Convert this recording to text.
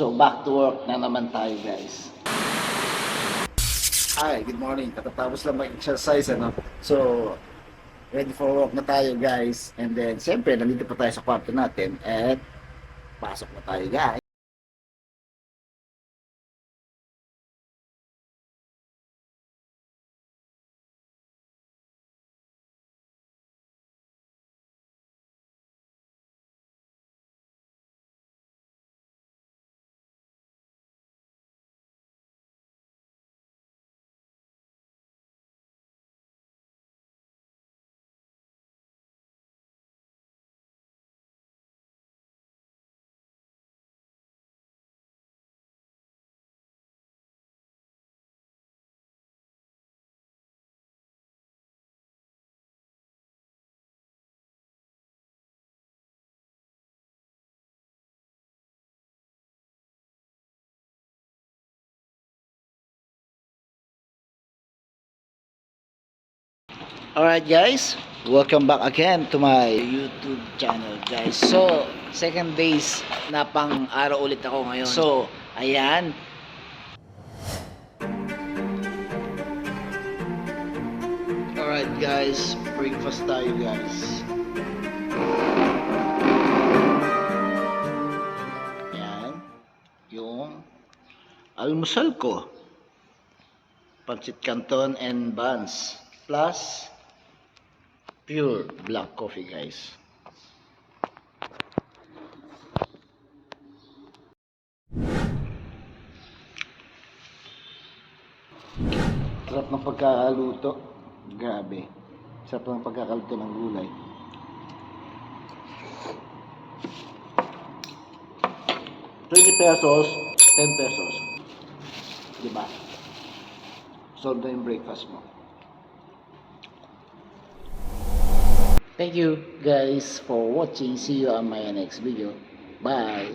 So, back to work na naman tayo, guys. Hi, good morning. Katatapos lang mag-exercise, ano? So, ready for work na tayo, guys. And then, siyempre, nandito pa tayo sa kwarto natin. At, pasok na tayo, guys. Alright guys, welcome back again to my YouTube channel guys. So, second days na pang araw ulit ako ngayon. So, ayan. Alright guys, breakfast tayo guys. Ayan. Yung almusal ko. Pancit Canton and buns. Plus, pure black coffee guys. Sarap ng pagkakaluto. Grabe. Sarap ng pagkakaluto ng gulay. Twenty pesos, ten pesos. Diba? Solve na yung breakfast mo. Thank you guys for watching. See you on my next video. Bye.